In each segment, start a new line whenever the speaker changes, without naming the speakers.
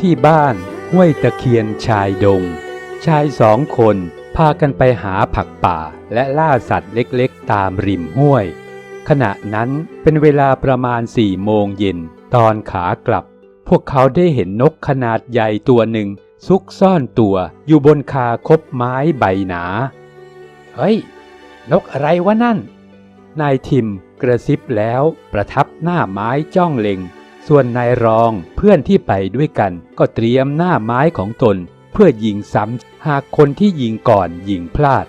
ที่บ้านห้วยตะเคียนชายดง ชายสองคนพากันไปหาผักป่าและล่าสัตว์เล็กๆ ตามริมห้วย ขณะนั้นเป็นเวลาประมาณสี่โมงเย็นตอนขากลับ พวกเขาได้เห็นนกขนาดใหญ่ตัวหนึ่ง ซุกซ่อนตัวอยู่บนคาคบไม้ใบหนา เฮ้ย นกอะไรวะนั่น นายทิมกระซิบแล้วประทับหน้าไม้จ้องเล็ง ส่วนนายรองเพื่อนที่ไปด้วยกัน ก็เตรียมหน้าไม้ของตน เพื่อยิงซ้ำหากคนที่ยิงก่อนยิงพลาด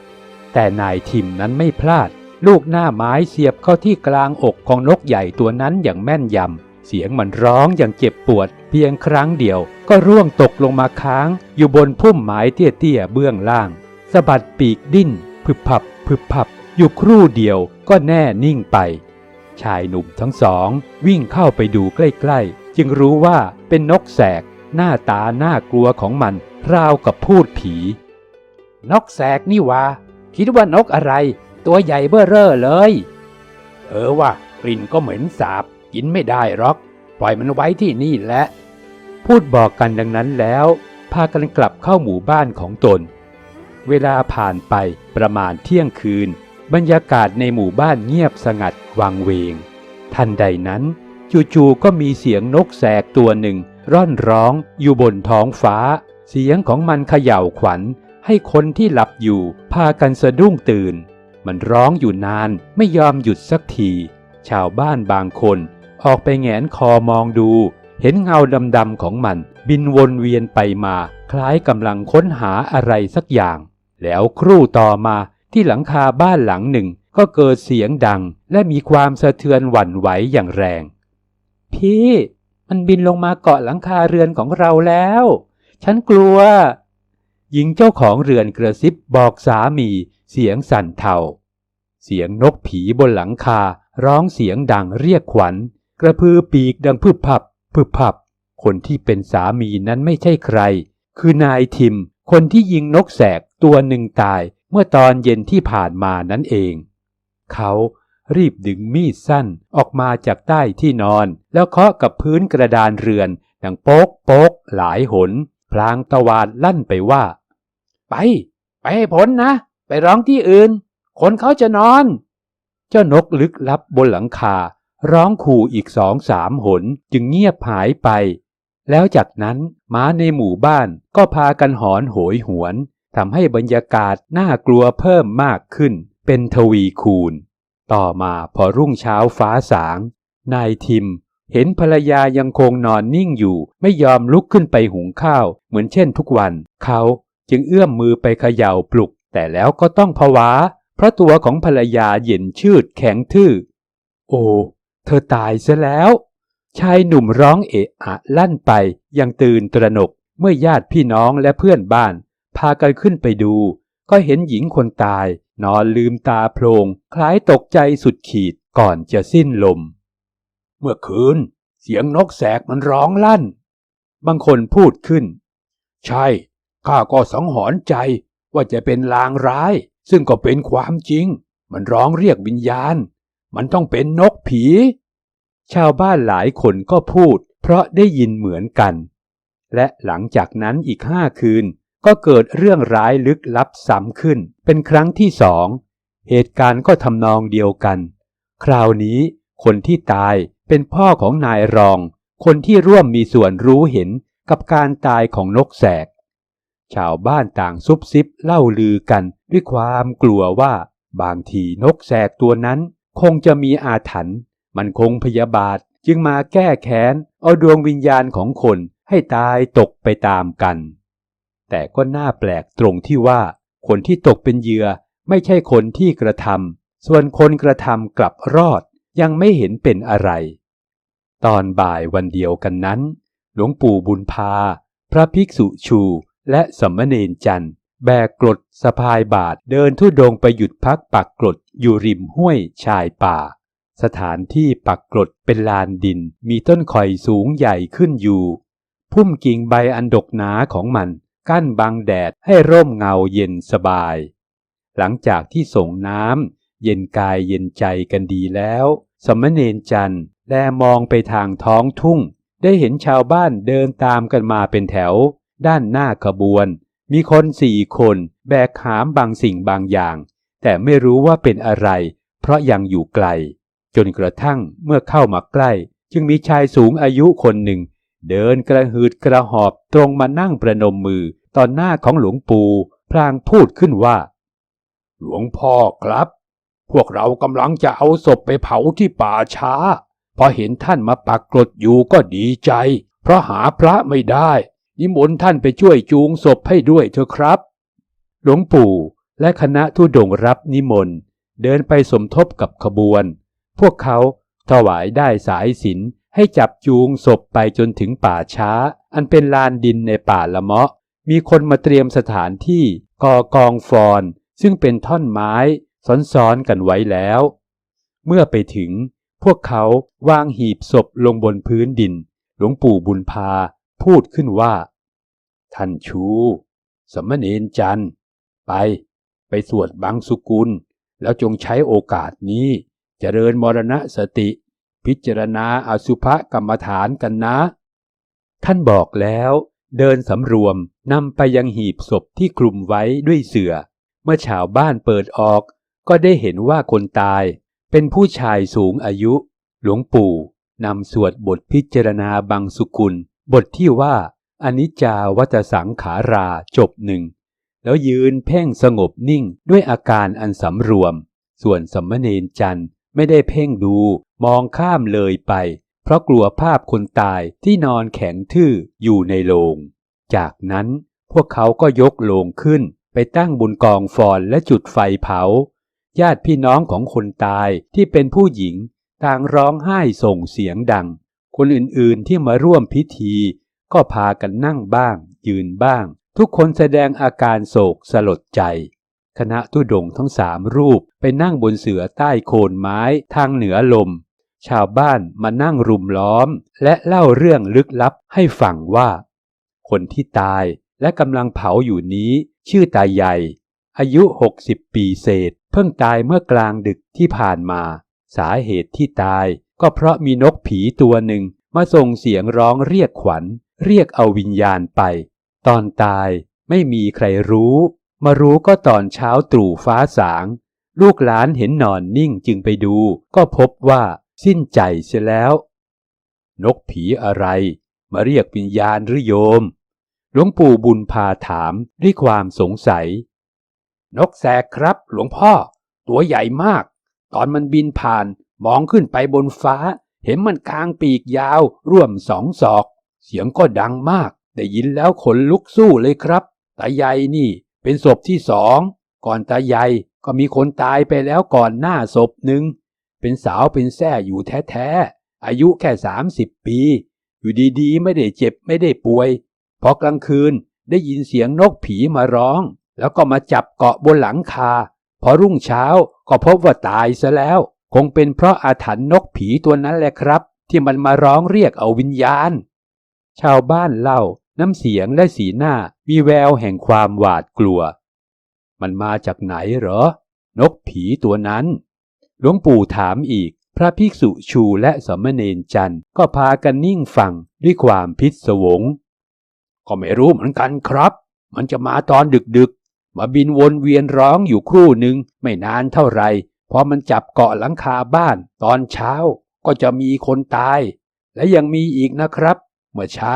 แต่นายทิมนั้นไม่พลาด ลูกหน้าไม้เสียบเข้าที่กลางอกของนกใหญ่ตัวนั้นอย่างแม่นยำเสียงมันร้องอย่างเจ็บปวด เพียงครั้งเดียว ก็ร่วงตกลงมาค้าง อยู่บนพุ่มไม้เตี้ยๆเบื้องล่างสะบัดปีกดิ้นพึบพับพึบพับอยู่ครู่เดียวก็แน่นิ่งไป ชายหนุ่มทั้งสอง วิ่งเข้าไปดูใกล้ๆ จึงรู้ว่าเป็นนกแสก หน้าตาน่ากลัวของมัน ราวกับพูดผี นกแสกนี่วะคิดว่านกอะไร ตัวใหญ่เบ้อเร่อเลย เออว่ะกลิ่นก็เหม็นสาบ กินไม่ได้หรอก ปล่อยมันไว้ที่นี่แหละ พูดบอกกันดังนั้นแล้ว พากันกลับเข้าหมู่บ้านของตน เวลาผ่านไปประมาณเที่ยงคืน บรรยากาศในหมู่บ้านเงียบสงัดวังเวง ทันใดนั้น จู่ๆก็มีเสียงนกแสกตัวหนึ่ง ร่อนร้องอยู่บนท้องฟ้า เสียงของมันเขย่าวขวัญ ให้คนที่หลับอยู่พากันสะดุ้งตื่น มันร้องอยู่นานไม่ยอมหยุดสักที ชาวบ้านบางคน ออกไปแงนคอมองดู เห็นเงาดำๆของมัน บินวนเวียนไปมา คล้ายกำลังค้นหาอะไรสักอย่าง แล้วครู่ต่อมา ที่หลังคาบ้านหลังหนึ่งก็เกิดเสียงดังและมีความสะเทือนหวั่นไหวอย่างแรง พี่มันบินลงมาเกาะหลังคาเรือนของเราแล้ว ฉันกลัว หญิงเจ้าของเรือนกระซิบบอกสามี เสียงสั่นเทา เสียงนกผีบนหลังคาร้องเสียงดังเรียกขวัญ กระพือปีกดังพึบพับพึบพับ คนที่เป็นสามีนั้นไม่ใช่ใคร คือนายทิม คนที่ยิงนกแสกตัวหนึ่งตาย เมื่อตอนเย็นที่ผ่านมานั่นเอง เขารีบดึงมีดสั้นออกมาจากใต้ที่นอน แล้วเคาะกับพื้นกระดานเรือนดังโป๊กโป๊กหลายหน พลางตะวาดลั่นไปว่า ไป ไปให้ผลนะ ไปร้องที่อื่น คนเขาจะนอน เจ้านกลึกลับบนหลังคา ร้องขู่อีกสองสามหนจึงเงียบหายไป แล้วจากนั้นม้าในหมู่บ้านก็พากันหอนโหยหวน ทำให้บรรยากาศน่ากลัวเพิ่มมากขึ้นเป็นทวีคูณ ต่อมาพอรุ่งเช้าฟ้าสาง นายทิม เห็นภรรยายังคงนอนนิ่งอยู่ ไม่ยอมลุกขึ้นไปหุงข้าวเหมือนเช่นทุกวัน เขาจึงเอื้อมมือไปเขย่าปลุก แต่แล้วก็ต้องผวา เพราะตัวของภรรยาเย็นชืดแข็งทื่อ โอ้ เธอตายซะแล้ว ชายหนุ่มร้องเอะอะลั่นไปยังตื่นตระหนกเมื่อญาติพี่น้องและเพื่อนบ้าน พากันขึ้นไปดู ก็เห็นหญิงคนตาย นอนลืมตาโพลงคล้ายตกใจสุดขีดก่อนจะสิ้นลม เมื่อคืน เสียงนกแสกมันร้องลั่น บางคนพูดขึ้น ใช่ ข้าก็สังหรณ์ใจว่าจะเป็นลางร้าย ซึ่งก็เป็นความจริง มันร้องเรียกวิญญาณ มันต้องเป็นนกผี ชาวบ้านหลายคนก็พูด เพราะได้ยินเหมือนกัน และหลังจากนั้นอีกห้าคืน ก็เกิดเรื่องร้ายลึกลับซ้ำขึ้น เป็นครั้งที่สองเหตุการณ์ก็ทำนองเดียวกัน คราวนี้คนที่ตายเป็นพ่อของนายรอง คนที่ร่วมมีส่วนรู้เห็นกับการตายของนกแสก ชาวบ้านต่างซุบซิบเล่าลือกันด้วยความกลัวว่า บางทีนกแสกตัวนั้น คงจะมีอาถรรพ์มันคงพยาบาทจึงมาแก้แค้น เอาดวงวิญญาณของคนให้ตายตกไปตามกัน แต่ก็น่าแปลกตรงที่ว่า คนที่ตกเป็นเหยื่อไม่ใช่คนที่กระทำส่วนคนกระทำกลับรอดยังไม่เห็นเป็นอะไร ตอนบ่ายวันเดียวกันนั้น หลวงปู่บุญพา พระภิกษุชูและสมณเณรจันทร์แบกกรดสะพายบาทเดินทุดงไปหยุดพักปักกรดอยู่ริมห้วยชายป่า สถานที่ปักกรดเป็นลานดินมีต้นข่อยสูงใหญ่ขึ้นอยู่ พุ่มกิ่งใบอันดกหนาของมัน กั้นบังแดดให้ร่มเงาเย็นสบาย หลังจากที่ส่งน้ำเย็นกายเย็นใจกันดีแล้ว สมณเณรจันทร์แลมองไปทางท้องทุ่ง ได้เห็นชาวบ้านเดินตามกันมาเป็นแถว ด้านหน้าขบวน มีคนสี่คนแบกหามบางสิ่งบางอย่าง แต่ไม่รู้ว่าเป็นอะไร เพราะยังอยู่ไกล จนกระทั่งเมื่อเข้ามาใกล้ จึงมีชายสูงอายุคนหนึ่ง เดินกระหืดกระหอบตรงมานั่งประนมมือ ต่อหน้าของหลวงปู่พลางพูดขึ้นว่า หลวงพ่อครับ พวกเรากำลังจะเอาศพไปเผาที่ป่าช้า พอเห็นท่านมาปักกรดอยู่ก็ดีใจ เพราะหาพระไม่ได้นิมนต์ท่านไปช่วยจูงศพให้ด้วยเถอะครับ หลวงปู่และคณะทุดงรับนิมนต์เดินไปสมทบกับขบวน พวกเขาถวายได้สายสิญจนให้จับจูงศพไปจนถึงป่าช้า อันเป็นลานดินในป่าละเมาะ มีคนมาเตรียมสถานที่ก่อกองฟอน ซึ่งเป็นท่อนไม้ซ้อนๆกันไว้แล้ว เมื่อไปถึง พวกเขาวางหีบศพลงบนพื้นดิน หลวงปู่บุญพาพูดขึ้นว่า ท่านชู สมณเณรจัน ไป ไปสวดบังสุกุล แล้วจงใช้โอกาสนี้เจริญมรณสติ พิจารณาอสุภกรรมฐานกันนะ ท่านบอกแล้ว เดินสำรวมนำไปยังหีบศพที่คลุมไว้ด้วยเสือ่อเมื่อชาวบ้านเปิดออก ก็ได้เห็นว่าคนตาย เป็นผู้ชายสูงอายุ หลวงปู่นำสวดบทพิจารณาบังสุกุล บทที่ว่าอนิจจาวัตสังขาราจบหนึ่ง แล้วยืนเพ่งสงบนิ่งด้วยอาการอันสำรวม ส่วนสมณเณรจันทร์ไม่ได้เพ่งดูมองข้ามเลยไป เพราะกลัวภาพคนตายที่นอนแข็งทื่ออยู่ในโลง จากนั้นพวกเขาก็ยกโลงขึ้นไปตั้งบนกองฟอนและจุดไฟเผา ญาติพี่น้องของคนตายที่เป็นผู้หญิงต่างร้องไห้ส่งเสียงดัง คนอื่นๆที่มาร่วมพิธี ก็พากันนั่งบ้าง ยืนบ้าง ทุกคนแสดงอาการโศกสลดใจ คณะทุดงทั้งสามรูปไปนั่งบนเสือใต้โคนไม้ทางเหนือลม ชาวบ้านมานั่งรุมล้อม และเล่าเรื่องลึกลับให้ฟังว่า คนที่ตายและกำลังเผาอยู่นี้ชื่อตาใหญ่ อายุ 60 ปีเศษ เพิ่งตายเมื่อกลางดึกที่ผ่านมา สาเหตุที่ตายก็เพราะมีนกผีตัวหนึ่งมาส่งเสียงร้องเรียกขวัญ เรียกเอาวิญญาณไป ตอนตายไม่มีใครรู้ มารู้ก็ตอนเช้าตรู่ฟ้าสาง ลูกหลานเห็นนอนนิ่งจึงไปดู ก็พบว่า สิ้นใจเสียแล้ว นกผีอะไร มาเรียกวิญญาณหรือโยม หลวงปู่บุญพาถามด้วยความสงสัย นกแสกครับ หลวงพ่อ ตัวใหญ่มาก ตอนมันบินผ่านมองขึ้นไปบนฟ้า เห็นมันกลางปีกยาวร่วมสองศอก เสียงก็ดังมากได้ยินแล้วขนลุกสู้เลยครับตาใหญ่นี่เป็นศพที่สอง ก่อนตาใหญ่ก็มีคนตายไปแล้วก่อนหน้าศพหนึ่ง เป็นสาวเป็นแส่อยู่แท้ๆ อายุแค่สามสิบปี อยู่ดีๆ ไม่ได้เจ็บไม่ได้ป่วย พอกลางคืนได้ยินเสียงนกผีมาร้อง แล้วก็มาจับเกาะบนหลังคา พอรุ่งเช้าก็พบว่าตายซะแล้ว คงเป็นเพราะอาถรรพ์นกผีตัวนั้นแหละครับ ที่มันมาร้องเรียกเอาวิญญาณ ชาวบ้านเล่าน้ำเสียงและสีหน้ามีแววแห่งความหวาดกลัว มันมาจากไหนเหรอ นกผีตัวนั้น หลวงปู่ถามอีก พระภิกษุชูและสมณเณรจันทร์ก็พากันนิ่งฟังด้วยความพิศวง ก็ไม่รู้เหมือนกันครับ มันจะมาตอนดึกๆ มาบินวนเวียนร้องอยู่ครู่หนึ่งไม่นานเท่าไหร่พอมันจับเกาะหลังคาบ้านตอนเช้าก็จะมีคนตาย และยังมีอีกนะครับ เมื่อเช้า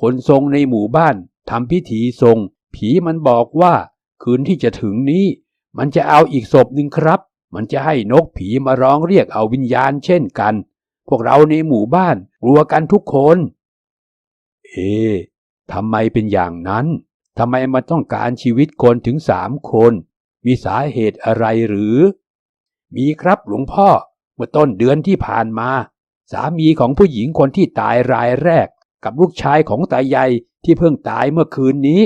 คนทรงในหมู่บ้านทำพิธีทรง ผีมันบอกว่า คืนที่จะถึงนี้ มันจะเอาอีกศพหนึ่งครับ มันจะให้นกผีมาร้องเรียกเอาวิญญาณเช่นกัน พวกเราในหมู่บ้านกลัวกันทุกคน เอ๊ะทำไมเป็นอย่างนั้นทำไมมันต้องการชีวิตคนถึงสามคน มีสาเหตุอะไรหรือ มีครับหลวงพ่อ เมื่อต้นเดือนที่ผ่านมา สามีของผู้หญิงคนที่ตายรายแรก กับลูกชายของตาใหญ่ที่เพิ่งตายเมื่อคืนนี้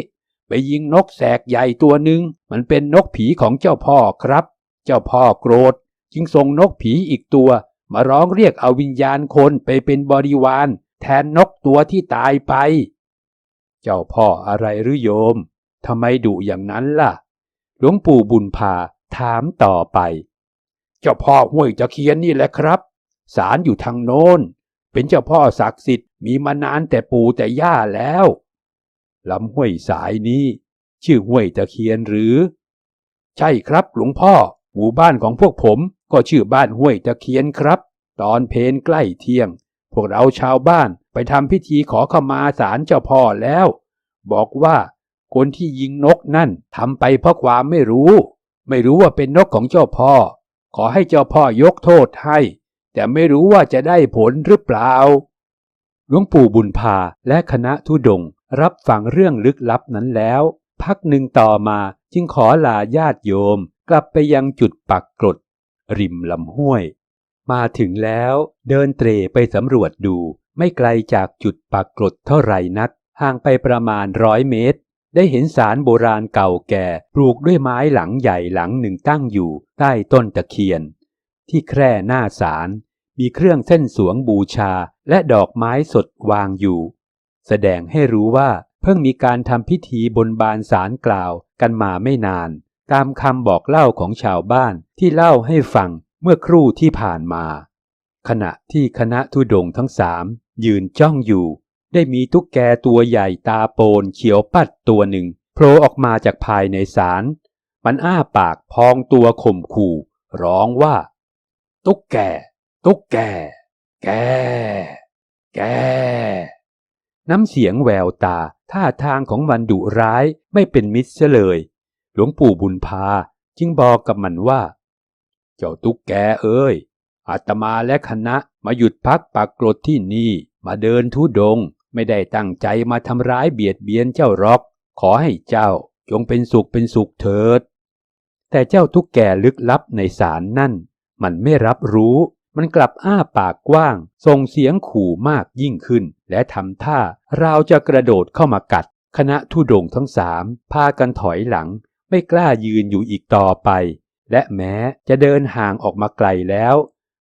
ไปยิงนกแสกใหญ่ตัวหนึ่งมันเป็นนกผีของเจ้าพ่อครับ เจ้าพ่อโกรธจึงส่งนกผีอีกตัว มาร้องเรียกเอาวิญญาณคนไปเป็นบริวาร แทนนกตัวที่ตายไป เจ้าพ่ออะไรหรือโยมทำไมดุอย่างนั้นล่ะ หลวงปู่บุญพาถามต่อไป เจ้าพ่อห้วยตะเคียนนี่แหละครับศาลอยู่ทางโน้น เป็นเจ้าพ่อศักดิ์สิทธิ์มีมานานแต่ปู่แต่ย่าแล้วลำห้วยสายนี้ ชื่อห้วยตะเคียนหรือ ใช่ครับหลวงพ่อ หมู่บ้านของพวกผมก็ชื่อบ้านห้วยตะเคียนครับ ตอนเพนใกล้เที่ยง พวกเราชาวบ้านไปทำพิธีขอขมาศาลเจ้าพ่อแล้ว บอกว่าคนที่ยิงนกนั่นทำไปเพราะความไม่รู้ ไม่รู้ว่าเป็นนกของเจ้าพ่อ ขอให้เจ้าพ่อยกโทษให้ แต่ไม่รู้ว่าจะได้ผลหรือเปล่าหลวงปู่บุญพาและคณะทุดงรับฟังเรื่องลึกลับนั้นแล้ว พักหนึ่งต่อมาจึงขอลาญาติโยม กลับไปยังจุดปักกรด ริมลำห้วย มาถึงแล้วเดินเตร่ไปสำรวจดูไม่ไกลจากจุดปักกรดเท่าไหร่นัก ห่างไปประมาณร้อยเมตร ได้เห็นศาลโบราณเก่าแก่ ปลูกด้วยไม้หลังใหญ่หลังหนึ่งตั้งอยู่ ใต้ต้นตะเคียน ที่แคร่หน้าศาลมีเครื่องเส้นสวงบูชาและดอกไม้สดวางอยู่ แสดงให้รู้ว่าเพิ่งมีการทำพิธีบนบานศาลกล่าวกันมาไม่นาน ตามคำบอกเล่าของชาวบ้านที่เล่าให้ฟังเมื่อครู่ที่ผ่านมา ขณะที่คณะทุดงทั้งสามยืนจ้องอยู่ ได้มีตุ๊กแกตัวใหญ่ตาโปนเขียวปัดตัวหนึ่งโผล่ออกมาจากภายในศาลมันอ้าปากพองตัวข่มขู่ ร้องว่า ตุ๊กแก ตุ๊กแก แก แก น้ำเสียงแววตาท่าทางของมันดุร้ายไม่เป็นมิตรเลย หลวงปู่บุญพาจึงบอกกับมันว่า เจ้าตุ๊กแกเอ้ย อาตมาและคณะมาหยุดพักปากกรดที่นี่มาเดินทุดง ไม่ได้ตั้งใจมาทำร้ายเบียดเบียนเจ้าหรอก ขอให้เจ้าจงเป็นสุขเป็นสุขเถิด แต่เจ้าตุ๊กแกลึกลับในศาลนั่น มันไม่รับรู้มันกลับอ้าปากกว้าง ส่งเสียงขู่มากยิ่งขึ้น และทำท่าราวจะกระโดดเข้ามากัด คณะทุดงทั้งสามพากันถอยหลัง ไม่กล้ายืนอยู่อีกต่อไป และแม้จะเดินห่างออกมาไกลแล้ว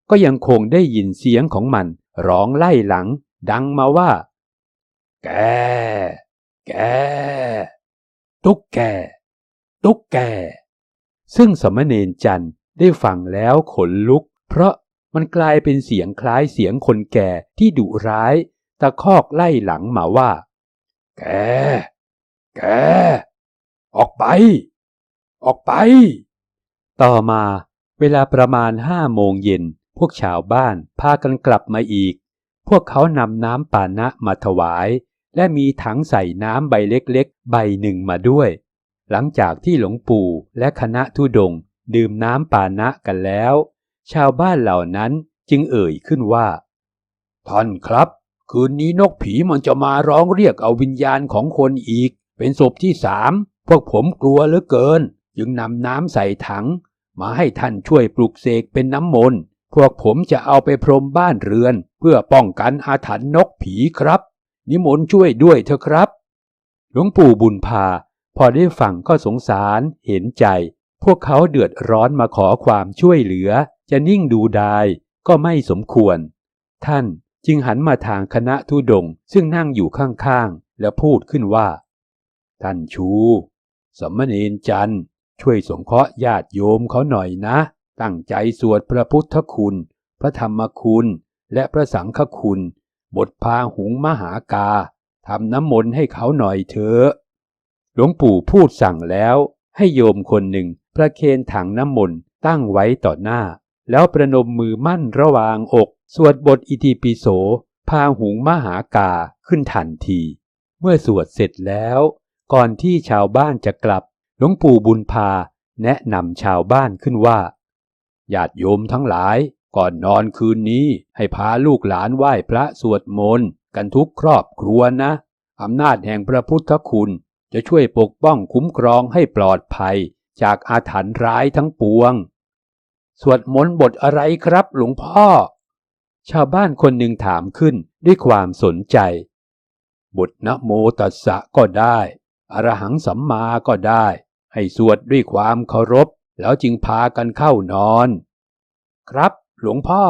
ก็ยังคงได้ยินเสียงของมันร้องไล่หลัง ดังมาว่า แก แก ตุ๊กแก ตุ๊กแก ซึ่งสมณเณรจันทร์ได้ฟังแล้วขนลุก เพราะมันกลายเป็นเสียงคล้ายเสียงคนแก่ที่ดุร้ายตะคอกไล่หลังมาว่า แก แก ออกไป ออกไป ต่อมาเวลาประมาณห้าโมงเย็นพวกชาวบ้านพากันกลับมาอีก พวกเขานำน้ำปานะมาถวาย และมีถังใส่น้ำใบเล็กๆ ใบหนึ่งมาด้วย หลังจากที่หลวงปู่และคณะทุดงค์ดื่มน้ำปานะกันแล้ว ชาวบ้านเหล่านั้นจึงเอ่ยขึ้นว่า ท่านครับ คืนนี้นกผีมันจะมาร้องเรียกเอาวิญญาณของคนอีก เป็นศพที่สามพวกผมกลัวเหลือเกิน จึงนำน้ำใส่ถัง มาให้ท่านช่วยปลุกเสกเป็นน้ำมนต์ พวกผมจะเอาไปพรมบ้านเรือน เพื่อป้องกันอาถรรพ์นกผีครับ นิมนต์ช่วยด้วยเถอะครับ หลวงปู่บุญพา พอได้ฟังก็สงสารเห็นใจ พวกเขาเดือดร้อนมาขอความช่วยเหลือ จะนิ่งดูดายก็ไม่สมควร ท่านจึงหันมาทางคณะทุดงซึ่งนั่งอยู่ข้างๆ แล้วพูดขึ้นว่า ท่านชู สมณเณรจันทร์ ช่วยสงเคราะห์ญาติโยมเขาหน่อยนะ ตั้งใจสวดพระพุทธคุณ พระธรรมคุณ และพระสังฆคุณ บทพาหุงมหากาทำน้ำมนต์ให้เขาหน่อยเถอะหลวงปู่พูดสั่งแล้ว ให้โยมคนหนึ่งประเคนถังน้ำมนต์ตั้งไว้ต่อหน้า แล้วประนมมือมั่นระหว่างอก สวดบทอิติปิโสพาหุงมหากาขึ้นทันที เมื่อสวดเสร็จแล้ว ก่อนที่ชาวบ้านจะกลับ หลวงปู่บุญพาแนะนำชาวบ้านขึ้นว่า ญาติโยมทั้งหลายก่อนนอนคืนนี้ให้พาลูกหลานไหว้พระสวดมนต์กันทุกครอบครัวนะ อำนาจแห่งพระพุทธคุณจะช่วยปกป้องคุ้มครองให้ปลอดภัยจากอาถรรพ์ร้ายทั้งปวง สวดมนต์บทอะไรครับหลวงพ่อ ชาวบ้านคนหนึ่งถามขึ้นด้วยความสนใจ บทนะโมตัสสะก็ได้ อรหังสัมมาก็ได้ ให้สวดด้วยความเคารพ แล้วจึงพากันเข้านอน ครับ หลวงพ่อ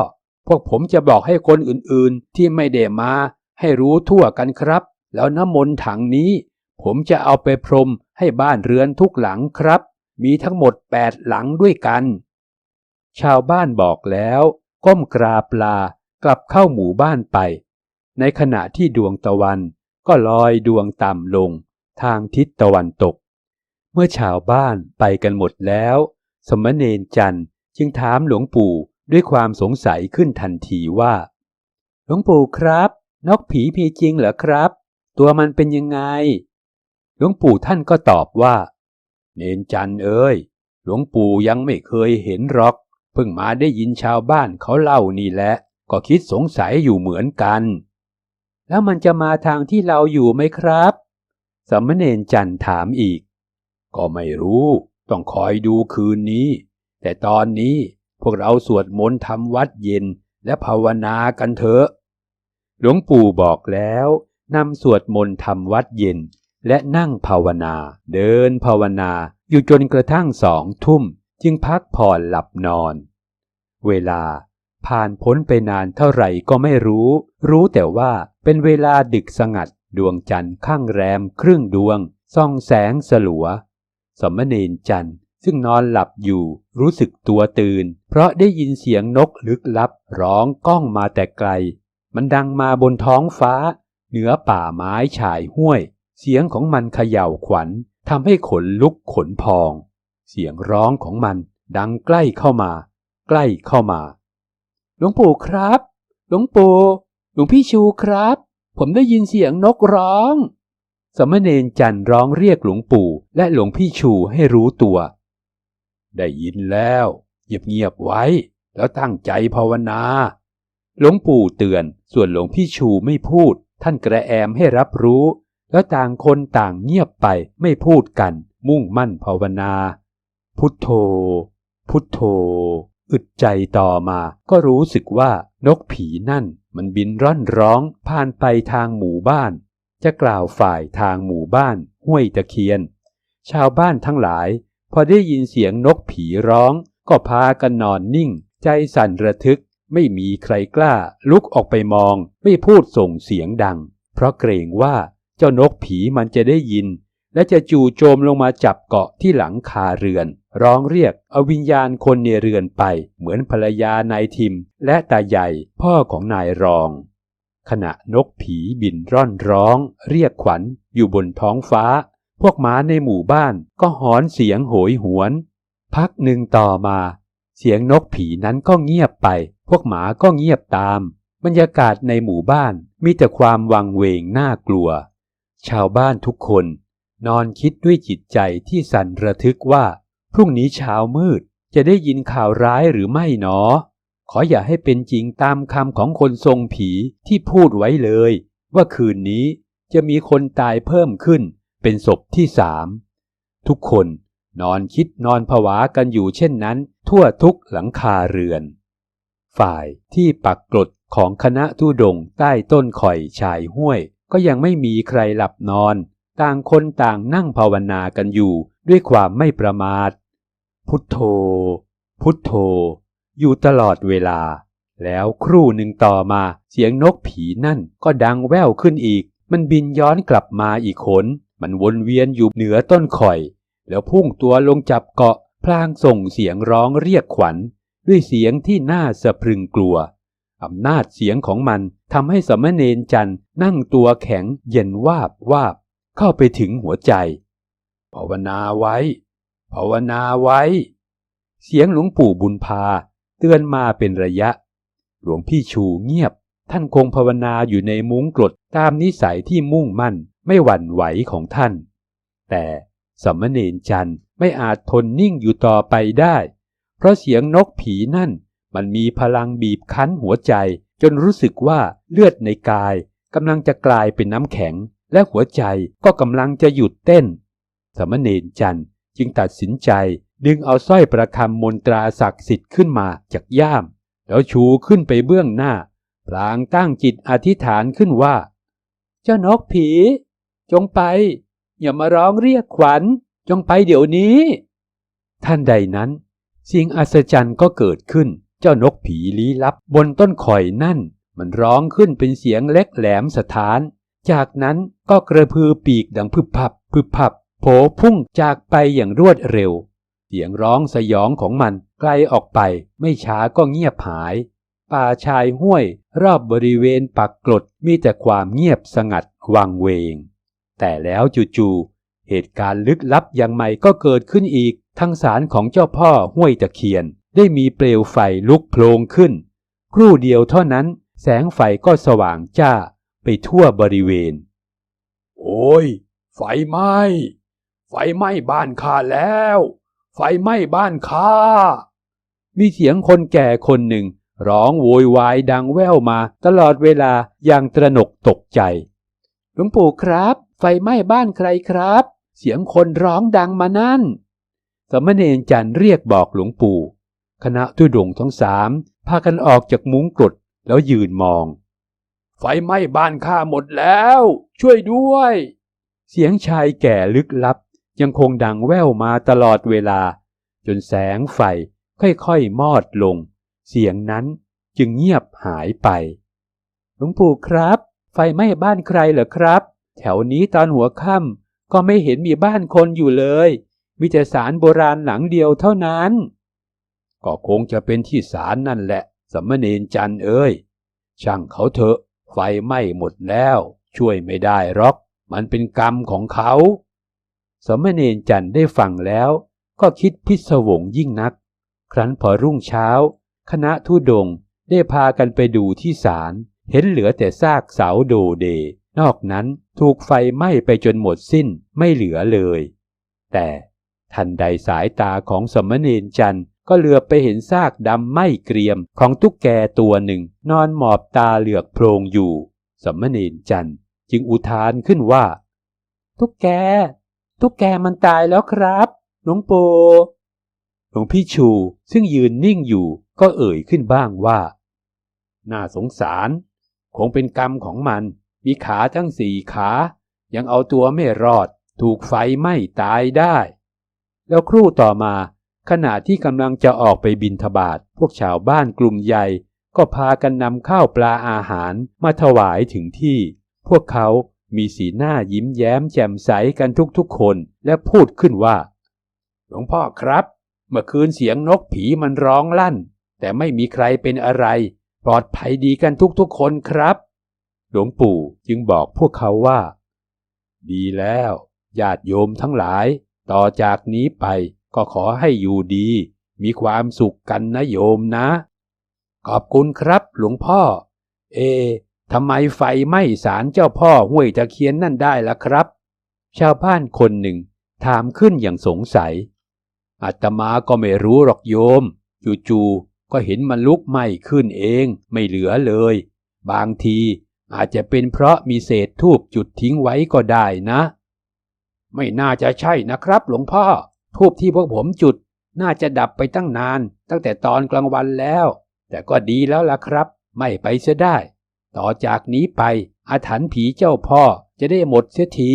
พวกผมจะบอกให้คนอื่นๆที่ไม่ได้มา ให้รู้ทั่วกันครับ แล้วน้ำมนต์ถังนี้ ผมจะเอาไปพรมให้บ้านเรือนทุกหลังครับ มีทั้งหมดแปดหลังด้วยกัน ชาวบ้านบอกแล้ว ก้มกราบลากลับเข้าหมู่บ้านไป ในขณะที่ดวงตะวันก็ลอยดวงต่ำลง ทางทิศตะวันตก เมื่อชาวบ้านไปกันหมดแล้ว สมณเณรจันทร์จึงถามหลวงปู่ด้วยความสงสัยขึ้นทันทีว่า หลวงปู่ครับ นกผีมีจริงเหรอครับ ตัวมันเป็นยังไง หลวงปู่ท่านก็ตอบว่า เนนจันทร์เอ้ย หลวงปู่ยังไม่เคยเห็นหรอก เพิ่งมาได้ยินชาวบ้านเขาเล่านี่แหละ ก็คิดสงสัยอยู่เหมือนกัน แล้วมันจะมาทางที่เราอยู่ไหมครับสามเณรจันทร์ถามอีก ก็ไม่รู้ต้องคอยดูคืนนี้ แต่ตอนนี้พวกเราสวดมนต์ทำวัดเย็นและภาวนากันเถอะ หลวงปู่บอกแล้วนำสวดมนต์ทำวัดเย็น และนั่งภาวนา เดินภาวนาอยู่จนกระทั่งสองทุ่ม จึงพักผ่อนหลับนอน เวลาผ่านพ้นไปนานเท่าไหร่ก็ไม่รู้ รู้แต่ว่าเป็นเวลาดึกสงัดดวงจันทร์ข้างแรมครึ่งดวงส่องแสงสลัว สมณเณรจันทร์ซึ่งนอนหลับอยู่รู้สึกตัวตื่น เพราะได้ยินเสียงนกลึกลับ ร้องก้องมาแต่ไกล มันดังมาบนท้องฟ้า เหนือป่าไม้ฉายห้วย เสียงของมันเขย่าขวัญทำให้ขนลุกขนพอง เสียงร้องของมันดังใกล้เข้ามา ใกล้เข้ามา หลวงปู่ครับ หลวงปู่หลวงพี่ชูครับ ผมได้ยินเสียงนกร้อง สมณเณรจันร้องเรียกหลวงปู่และหลวงพี่ชูให้รู้ตัว ได้ยินแล้วเงียบๆไว้ แล้วตั้งใจภาวนา หลวงปู่เตือนส่วนหลวงพี่ชูไม่พูด ท่านกระแอมให้รับรู้ แล้วต่างคนต่างเงียบไปไม่พูดกัน มุ่งมั่นภาวนา พุทโธ พุทโธ อึดใจต่อมาก็รู้สึกว่านกผีนั่นมันบินร่อนร้องผ่านไปทางหมู่บ้าน จะกล่าวฝ่ายทางหมู่บ้านห้วยตะเคียน ชาวบ้านทั้งหลาย พอได้ยินเสียงนกผีร้อง ก็พากันนอนนิ่ง ใจสั่นระทึก ไม่มีใครกล้า ลุกออกไปมอง ไม่พูดส่งเสียงดัง เพราะเกรงว่าเจ้านกผีมันจะได้ยิน และจะจู่โจมลงมาจับเกาะที่หลังคาเรือน ร้องเรียกเอาวิญญาณคนในเรือนไป เหมือนภรรยานายทิม และตาใหญ่พ่อของนายรอง ขณะนกผีบินร่อนร้อง เรียกขวัญอยู่บนท้องฟ้า พวกหมาในหมู่บ้านก็หอนเสียงโหยหวน พักหนึ่งต่อมา เสียงนกผีนั้นก็เงียบไป พวกหมาก็เงียบตาม บรรยากาศในหมู่บ้านมีแต่ความวังเวงน่ากลัว ชาวบ้านทุกคน นอนคิดด้วยจิตใจที่สั่นระทึกว่า พรุ่งนี้เช้ามืดจะได้ยินข่าวร้ายหรือไม่หนอ ขออย่าให้เป็นจริงตามคำของคนทรงผีที่พูดไว้เลย ว่าคืนนี้จะมีคนตายเพิ่มขึ้นเป็นศพที่สามทุกคนนอนคิดนอนผวากันอยู่เช่นนั้น ทั่วทุกหลังคาเรือน ฝ่ายที่ปักกรดของคณะทุดงใต้ต้นข่อยชายห้วย ก็ยังไม่มีใครหลับนอน ต่างคนต่างนั่งภาวนากันอยู่ด้วยความไม่ประมาท พุทโธ พุทโธ อยู่ตลอดเวลา แล้วครู่หนึ่งต่อมาเสียงนกผีนั่นก็ดังแว่วขึ้นอีก มันบินย้อนกลับมาอีกขน มันวนเวียนอยู่เหนือต้นข่อย แล้วพุ่งตัวลงจับเกาะพลางส่งเสียงร้องเรียกขวัญ ด้วยเสียงที่น่าสะพรึงกลัวอำนาจเสียงของมันทำให้สมณเณรจันทร์นั่งตัวแข็งเย็นวาบวาบ เข้าไปถึงหัวใจภาวนาไว้ภาวนาไว้ เสียงหลวงปู่บุญพา เตือนมาเป็นระยะ หลวงพี่ชูเงียบ ท่านคงภาวนาอยู่ในมุ้งกรดตามนิสัยที่มุ่งมั่นไม่หวั่นไหวของท่าน แต่สมณเณรจันไม่อาจทนนิ่งอยู่ต่อไปได้ เพราะเสียงนกผีนั่น มันมีพลังบีบคั้นหัวใจจนรู้สึกว่าเลือดในกายกำลังจะกลายเป็นน้ำแข็ง และหัวใจก็กำลังจะหยุดเต้น สมณเณรจันจึงตัดสินใจ ดึงเอาสร้อยประคำมนตราศักดิ์สิทธิ์ขึ้นมาจากย่าม แล้วชูขึ้นไปเบื้องหน้า พลางตั้งจิตอธิษฐานขึ้นว่า เจ้านกผี จงไป อย่ามาร้องเรียกขวัญ จงไปเดี๋ยวนี้ ท่านใดนั้น สิ่งอัศจรรย์ก็เกิดขึ้น เจ้านกผีลี้ลับบนต้นข่อยนั่น มันร้องขึ้นเป็นเสียงเล็กแหลมสถาน จากนั้นก็กระพือปีกดังพึบพับพึบพับโผพุ่งจากไปอย่างรวดเร็ว เสียงร้องสยองของมันไกลออกไปไม่ช้าก็เงียบหาย ป่าชายห้วย รอบบริเวณปักกรดมีแต่ความเงียบสงัดวังเวง แต่แล้วจู่ๆเหตุการณ์ลึกลับอย่างใหม่ก็เกิดขึ้นอีกทางสารของเจ้าพ่อห้วยตะเคียน ได้มีเปลวไฟลุกโพลงขึ้น ครู่เดียวเท่านั้น แสงไฟก็สว่างจ้าไปทั่วบริเวณ
โอ้ย ไฟไหม้ ไฟไหม้บ้านข้าแล้ว ฟไหม้บ้านข้า
มีเสียงคนแก่คนหนึ่ง ร้องโวยวายดังแว่วมาตลอดเวลาอย่างตระหนกตกใจ หลวงปู่ครับ ไฟไหม้บ้านใครครับ เสียงคนร้องดังมานั่น สมณเณรจันทร์เรียกบอกหลวงปู่ คณะทุดงทั้งสามพากันออกจากมุ้งกรดแล้วยืนมอง
ไฟไหม้บ้านข้าหมดแล้ว ช่วยด้วย
เสียงชายแก่ลึกลับ ยังคงดังแว่วมาตลอดเวลา จนแสงไฟค่อยๆมอดลง เสียงนั้นจึงเงียบหายไป หลวงปู่ครับ ไฟไหม้บ้านใครเหรอครับ แถวนี้ตอนหัวค่ำก็ไม่เห็นมีบ้านคนอยู่เลย มีแต่ศาลโบราณหลังเดียวเท่านั้น
ก็คงจะเป็นที่ศาลนั่นแหละ สมณเณรจันทร์เอ้ย ช่างเขาเถอะ ไฟไหม้หมดแล้ว ช่วยไม่ได้หรอก มันเป็นกรรมของเขา
สมณเณรจันทร์ได้ฟังแล้ว ก็คิดพิศวงยิ่งนัก ครั้นพอรุ่งเช้า คณะทุดงได้พากันไปดูที่ศาลเห็นเหลือแต่ซากเสาโดเด นอกนั้นถูกไฟไหม้ไปจนหมดสิ้นไม่เหลือเลย แต่ทันใดสายตาของสมณเณรจันทร์ก็เหลือไปเห็นซากดำไหม้เกรียมของตุ๊กแกตัวหนึ่ง นอนหมอบตาเหลือกโพลงอยู่ สมณเณรจันทร์จึงอุทานขึ้นว่า ตุ๊กแก ตุ๊กแกมันตายแล้วครับหลวงปู่หลวงพี่ชูซึ่งยืนนิ่งอยู่ก็เอ่ยขึ้นบ้างว่า
น่าสงสาร คงเป็นกรรมของมัน มีขาทั้งสี่ขา ยังเอาตัวไม่รอด ถูกไฟไหม้ตายได้
แล้วครู่ต่อมาขณะที่กำลังจะออกไปบินทบาทพวกชาวบ้านกลุ่มใหญ่ ก็พากันนำข้าวปลาอาหารมาถวายถึงที่ พวกเขา มีสีหน้ายิ้มแย้มแจ่มใสกันทุกๆคนและพูดขึ้นว่า
หลวงพ่อครับ เมื่อคืนเสียงนกผีมันร้องลั่น แต่ไม่มีใครเป็นอะไร ปลอดภัยดีกันทุกๆคนครับ
หลวงปู่จึงบอกพวกเขาว่า
ดีแล้วญาติโยมทั้งหลาย ต่อจากนี้ไปก็ขอให้อยู่ดี มีความสุขกันนะโยมนะ ขอบคุณครับหลวงพ่อ เอ ทำไมไฟไหม้ศาลเจ้าพ่อห้วยตะเคียนนั่นได้ล่ะครับ
ชาวบ้านคนหนึ่งถามขึ้นอย่างสงสัย
อาตมาก็ไม่รู้หรอกโยม จู่ๆก็เห็นมันลุกไหม้ขึ้นเองไม่เหลือเลย บางทีอาจจะเป็นเพราะมีเศษทูบจุดทิ้งไว้ก็ได้นะ ไม่น่าจะใช่นะครับ หลวงพ่อ ทูบที่พวกผมจุด น่าจะดับไปตั้งนาน ตั้งแต่ตอนกลางวันแล้ว แต่ก็ดีแล้วล่ะครับ ไม่ไปเสียได้ ต่อจากนี้ไปอาถรรพ์ผีเจ้าพ่อจะได้หมดเสียที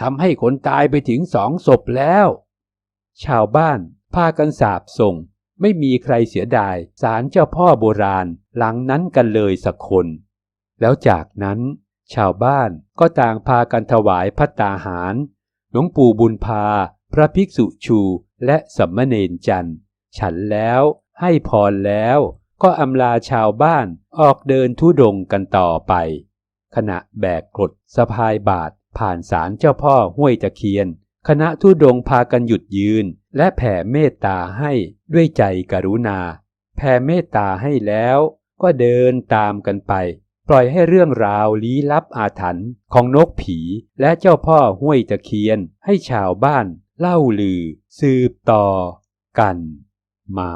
ทำให้คนตายไปถึงสองศพแล้ว
ชาวบ้านพากันสาบส่ง ไม่มีใครเสียดายศาลเจ้าพ่อโบราณหลังนั้นกันเลยสักคน แล้วจากนั้น ชาวบ้านก็ต่างพากันถวายพัตตาหาร หลวงปู่บุญพา พระภิกษุชูและสัมมเนนจันทร์ฉันแล้วให้พรแล้ว ก็อำลาชาวบ้านออกเดินทุดงกันต่อไป ขณะแบกกรดสะพายบาทผ่านศาลเจ้าพ่อห้วยตะเคียน คณะทุดงพากันหยุดยืน และแผ่เมตตาให้ด้วยใจกรุณา แผ่เมตตาให้แล้วก็เดินตามกันไป ปล่อยให้เรื่องราวลี้ลับอาถรรพ์ของนกผีและเจ้าพ่อห้วยตะเคียนให้ชาวบ้านเล่าลือ สืบต่อ กัน มา